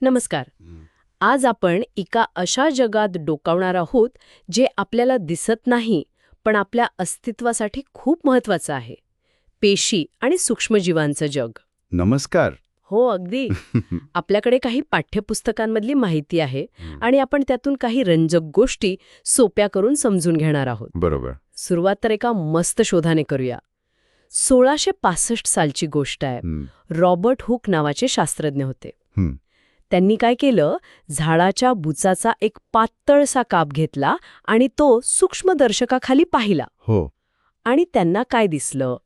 नमस्कार. आज आपण एका अशा जगात डोकावणार आहोत जे आपल्याला दिसत नाही पण आपल्या अस्तित्वासाठी खूप महत्वाचं आहे. पेशी आणि सूक्ष्मजीवांचं जग. नमस्कार. हो अगदी. आपल्याकडे काही पाठ्यपुस्तकांमधली माहिती आहे आणि आपण त्यातून काही रंजक गोष्टी सोप्या करून समजून घेणार आहोत. बरोबर. सुरुवात तर एका मस्त शोधाने करूया. सोळाशे पासष्ट सालची गोष्ट आहे. रॉबर्ट हुक नावाचे शास्त्रज्ञ होते. त्यांनी काय केलं? झाडाच्या बुचाचा एक पातळसा काप घेतला आणि तो सूक्ष्मदर्शकाखाली पाहिला. हो. आणि त्यांना काय दिसलं?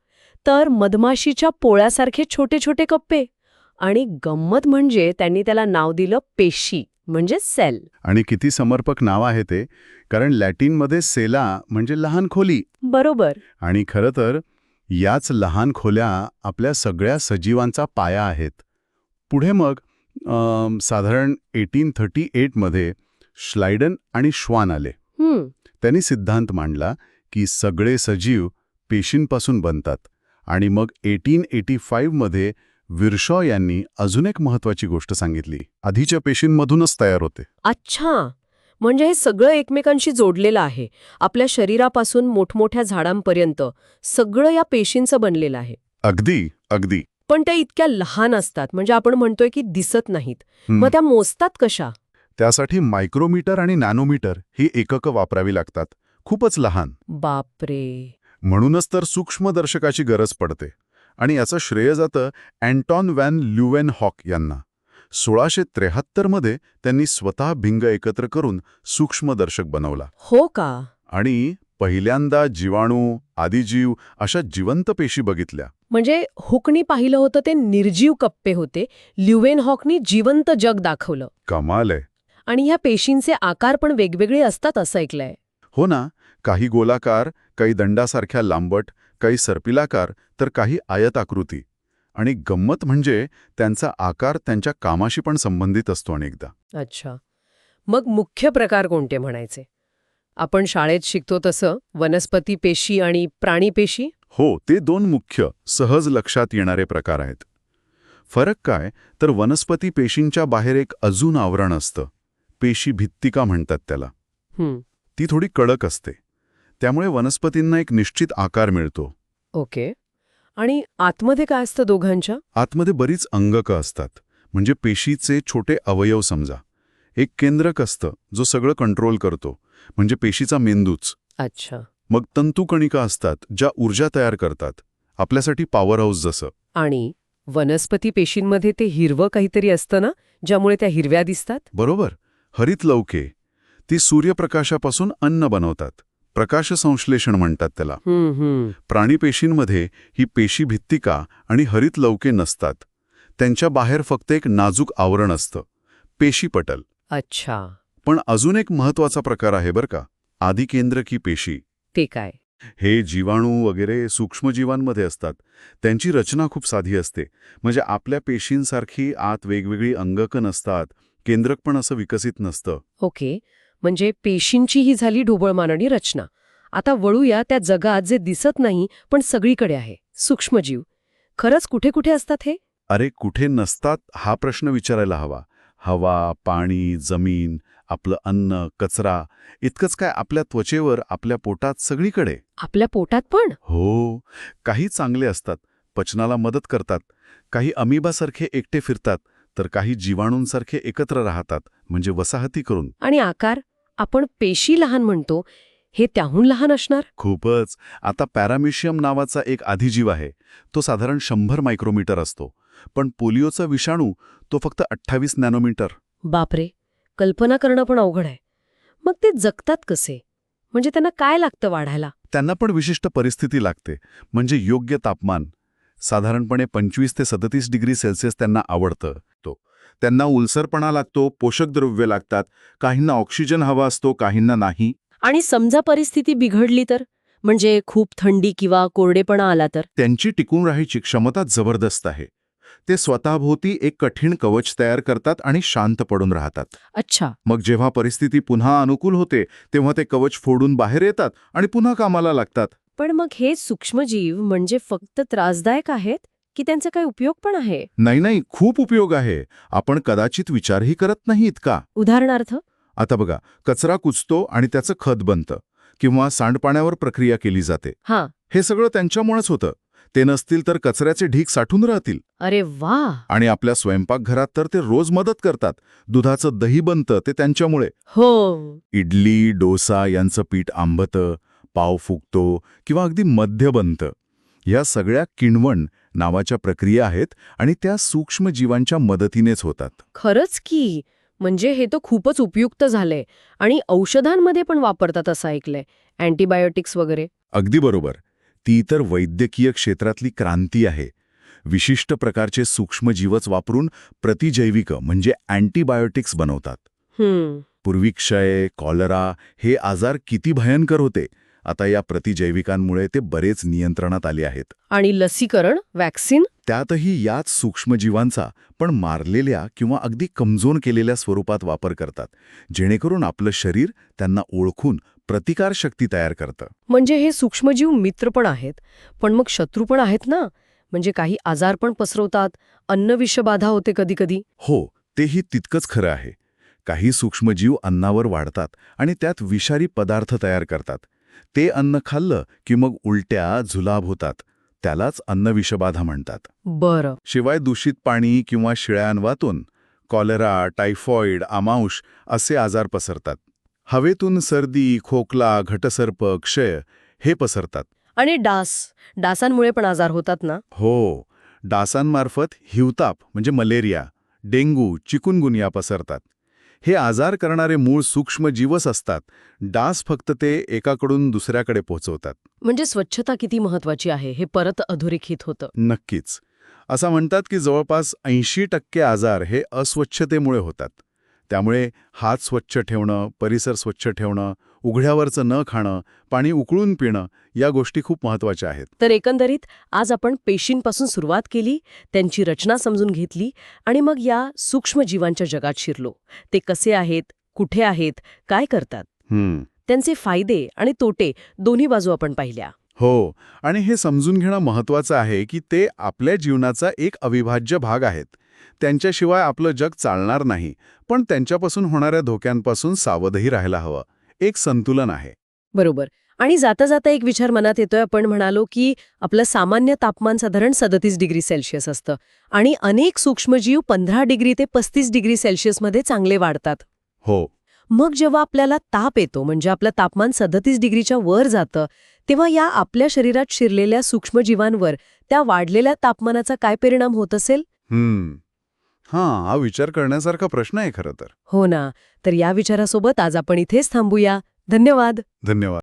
तर मधमाशीच्या पोळ्यासारखे छोटे छोटे कप्पे. आणि गंमत म्हणजे त्यांनी त्याला नाव दिलं पेशी म्हणजे सेल. आणि किती समर्पक नाव आहे ते कारण लॅटिनमध्ये सेला म्हणजे लहान खोली. बरोबर. आणि खरं तर याच लहान खोल्या आपल्या सगळ्या सजीवांचा पाया आहेत. पुढे मग साधारण एटीन थर्टी एटमध्ये श्लायडन आणि श्वान आले. त्यांनी सिद्धांत मांडला की सगळे सजीव पेशींपासून बनतात आणि मग एटीन एटी फाईव्हमध्ये विरशॉ यांनी अजून एक महत्वाची गोष्ट सांगितली. आधीच्या पेशींमधूनच तयार होते. अच्छा! म्हणजे हे सगळं एकमेकांशी जोडलेलं आहे. आपल्या शरीरापासून मोठमोठ्या झाडांपर्यंत सगळं या पेशींचं बनलेलं आहे. अगदी अगदी. पण त्या इतक्या लहान असतात. म्हणजे आपण म्हणतोय की दिसत नाहीत. मग त्या मोजतात कशा? त्यासाठी मायक्रोमीटर आणि नॅनोमीटर ही एककं वापरावी लागतात. खूपच लहान. बापरे. म्हणूनच तर सूक्ष्मदर्शकाची गरज पडते. आणि याचं श्रेय जातं अँटॉन व्हॅन ल्युवेन हॉक यांना. सोळाशे त्र्याहत्तरमध्ये त्यांनी स्वतः भिंग एकत्र करून सूक्ष्मदर्शक बनवला. हो का? आणि पहिल्यांदा जीवाणू आदिजीव अशा जिवंत पेशी बघितल्या. म्हणजे हुकनी पाहिलं होतं ते निर्जीव कप्पे होते. ल्युवेन हॉकनी जिवंत जग दाखवलं. कमाल आहे. आणि ह्या पेशींचे आकार पण वेगवेगळे असतात असं ऐकलंय. हो ना काही गोलाकार काही दंडासारख्या लांबट काही सर्पिलाकार तर काही आयताकृती. आणि गंमत म्हणजे त्यांचा आकार त्यांच्या कामाशी पण संबंधित असतो अनेकदा. अच्छा. मग मुख्य प्रकार कोणते म्हणायचे? आपण शाळेत शिकतो तसं वनस्पती पेशी आणि प्राणी पेशी? हो ते दोन मुख्य सहज लक्षात येणारे प्रकार आहेत. फरक काय? तर वनस्पती पेशींच्या बाहेर एक अजून आवरण असतं. पेशी भित्तिका म्हणतात त्याला. ती थोडी कडक असते. त्यामुळे वनस्पतींना एक निश्चित आकार मिळतो. ओके. आणि आतमध्ये काय असतं दोघांच्या? आतमध्ये बरीच अंगकं असतात. म्हणजे पेशीचे छोटे अवयव समजा. एक केंद्रक असतं जो सगळं कंट्रोल करतो. म्हणजे पेशीचा मेंदूच. अच्छा. मग तंतुकणिका असतात ज्या ऊर्जा तयार करतात. आपल्यासाठी पॉवर हाऊस जसं. आणि वनस्पती पेशींमध्ये ते हिरवं काहीतरी असतं ना ज्यामुळे त्या हिरव्या दिसतात? बरोबर. हरित लवके ती सूर्यप्रकाशापासून अन्न बनवतात. प्रकाशसंश्लेषण म्हणतात त्याला. हं. प्राणीपेशींमध्ये ही पेशी भित्तिका आणि हरित लवके नसतात. त्यांच्या बाहेर फक्त एक नाजूक आवरण असतं. पेशीपटल अच्छा. पण अजून एक महत्त्वाचा प्रकार आहे बरं का. आदिकेंद्रकी पेशी. ते काय? हे जीवाणू वगैरे सूक्ष्मजीवांमध्ये असतात. त्यांची रचना खूप साधी असते. म्हणजे आपल्या पेशींसारखी आत वेगवेगळी अंगकं नसतात. केंद्रक पण असं विकसित नसतं. ओके. म्हणजे पेशींची ही झाली ढोबळमान आणि रचना. आता वळूया त्या जगात जे दिसत नाही पण सगळीकडे आहे. सूक्ष्मजीव. खरंच कुठे कुठे असतात हे? अरे कुठे नसतात हा प्रश्न विचारायला हवा. हवा पाणी जमीन आपलं अन्न कचरा इतकंच काय आपल्या त्वचेवर आपल्या पोटात सगळीकडे? आपल्या पोटात पण? हो. काही चांगले असतात पचनाला मदत करतात. काही अमिबासारखे एकटे फिरतात तर काही जीवाणूंसारखे एकत्र राहतात म्हणजे वसाहती करून. आणि आकार? आपण पेशी लहान म्हणतो हे त्याहून लहान असणार? खूपच. आता पॅरामिशियम नावाचा एक आधिजीव आहे. तो साधारण शंभर मायक्रोमीटर असतो. पण पोलिओचा विषाणू तो फक्त अठ्ठावीस नॅनोमीटर. बापरे! कल्पना करणं पण अवघड आहे. मग ते जगतात कसे? म्हणजे त्यांना काय लागतं वाढायला? त्यांना पण विशिष्ट परिस्थिती लागते म्हणजे योग्य तापमान. साधारणपणे पंचवीस ते सदतीस डिग्री सेल्सिअस त्यांना आवडतं तो. त्यांना उलसरपणा लागतो पोषक द्रव्य लागतात काहींना ऑक्सिजन हवा असतो काहींना नाही. आणि समजा परिस्थिती बिघडली तर? म्हणजे खूप थंडी किंवा कोरडेपणा आला तर? त्यांची टिकून राहायची क्षमता जबरदस्त आहे. ते स्वतःभोवती एक कठीण कवच तयार करतात आणि शांत पडून राहतात. अच्छा. मग जेव्हा परिस्थिती पुन्हा अनुकूल होते तेव्हा ते कवच फोडून बाहेर येतात आणि पुन्हा कामाला लागतात. पण मग हे सूक्ष्मजीव म्हणजे फक्त त्रासदायक आहेत? की त्यांचा काही उपयोग पण आहे? नाही नाही खूप उपयोग आहे. आपण कदाचित विचारही करत नाही इतका. उदाहरणार्थ? आता बघा कचरा कुचतो आणि त्याचं खत बनतं किंवा सांडपाण्यावर प्रक्रिया केली जाते. हां. हे सगळं त्यांच्यामुळेच होतं. ते नसतील तर कचऱ्याचे ढीक साठून राहतील. अरे वा! आणि आपल्या स्वयंपाकघरात तर ते रोज मदत करतात. दुधाचं दही बनतं ते त्यांच्यामुळे. हो. इडली डोसा यांचं पीठ आंबतं पाव फुगतो किंवा अगदी मध्य बनतं. या सगळ्या किणवण नावाच्या प्रक्रिया आहेत आणि त्या सूक्ष्म जीवांच्या मदतीनेच होतात. खरंच की. म्हणजे हे तर खूपच उपयुक्त झालंय. आणि औषधांमध्ये पण वापरतात असं ऐकलंय. अँटीबायोटिक्स वगैरे. अगदी बरोबर. ती तर वैद्यकीय क्षेत्रातली क्रांती आहे. विशिष्ट प्रकारचे सूक्ष्मजीवच वापरून प्रतिजैविक म्हणजे अँटीबायोटिक्स बनवतात. पूर्वी क्षय कॉलरा हे आजार किती भयंकर होते आता या प्रतिजैविकांमुळे ते बरेच नियंत्रणात आले आहेत. आणि लसीकरण वॅक्सिन? त्यातही याच सूक्ष्मजीवांचा पण मारलेल्या किंवा अगदी कमजोर केलेल्या स्वरूपात वापर करतात जेणेकरून आपलं शरीर त्यांना ओळखून प्रतिकारशक्ती तयार करतं. म्हणजे हे सूक्ष्मजीव मित्र पण आहेत पण मग शत्रू पण आहेत ना? म्हणजे काही आजार पण पसरवतात अन्न विषबाधा होते कधी कधी हो तेही तितकंच खरं आहे. काही सूक्ष्मजीव अन्नावर वाढतात आणि त्यात विषारी पदार्थ तयार करतात. ते अन्न खाल्लं की मग उलट्या झुलाब होतात. त्यालाच अन्नविषबाधा म्हणतात. बरं. शिवाय दूषित पाणी किंवा शिळ्या अन्वातून कॉलेरा टायफॉइड आमांश असे आजार पसरतात. हवेतून सर्दी खोकला घटसर्प क्षय हे पसरतात. आणि डास. डासांमुळे पण आजार होतात ना? हो. डासांमार्फत हिवताप म्हणजे मलेरिया डेंग्यू चिकुनगुनिया पसरतात. हे आजार करणारे मूळ सूक्ष्म जीवच असतात. डास फक्त ते एकाकडून दुसऱ्याकडे पोहोचवतात म्हणजे स्वच्छता किती महत्वाची आहे हे परत अधोरेखित होतं. नक्कीच. असं म्हणतात की जवळपास ऐंशी टक्के आजार हे अस्वच्छतेमुळे होतात. त्यामुळे हात स्वच्छ ठेवणं परिसर स्वच्छ ठेवणं उघड्यावरचं न खाणं पाणी उकळून पिणं या गोष्टी खूप महत्त्वाच्या आहेत. तर एकंदरीत आज आपण पेशींपासून सुरुवात केली त्यांची रचना समजून घेतली आणि मग या सूक्ष्मजीवांच्या जगात शिरलो. ते कसे आहेत कुठे आहेत काय करतात? हम्म. त्यांचे फायदे आणि तोटे दोन्ही बाजू आपण पाहिल्या. हो आणि हे समजून घेणं महत्वाचं आहे की ते आपल्या जीवनाचा एक अविभाज्य भाग आहेत. त्यांच्याशिवाय आपलं जग चालणार नाही पण त्यांच्यापासून होणाऱ्या धोक्यांपासून सावधही राहायला हवं. एक संतुलन आहे. बरोबर. आणि जाता जाता एक विचार मनात येतोय आपण म्हणालो की आपलं सामान्य तापमान साधारण सदतीस डिग्री सेल्सिअस असतं. आणि अनेक सूक्ष्मजीव पंधरा डिग्री ते पस्तीस डिग्री सेल्सिअसमध्ये चांगले वाढतात. हो. मग जेव्हा आपल्याला ताप येतो म्हणजे आपलं तापमान सदतीस डिग्रीच्या वर जातं तेव्हा या आपल्या शरीरात शिरलेल्या सूक्ष्मजीवांवर त्या वाढलेल्या तापमानाचा काय परिणाम होत असेल? हम्म. हां हा विचार करण्यासारखा प्रश्न आहे खरं तर. हो ना. तर या विचारासोबत आज आपण इथेच थांबूया. धन्यवाद. धन्यवाद.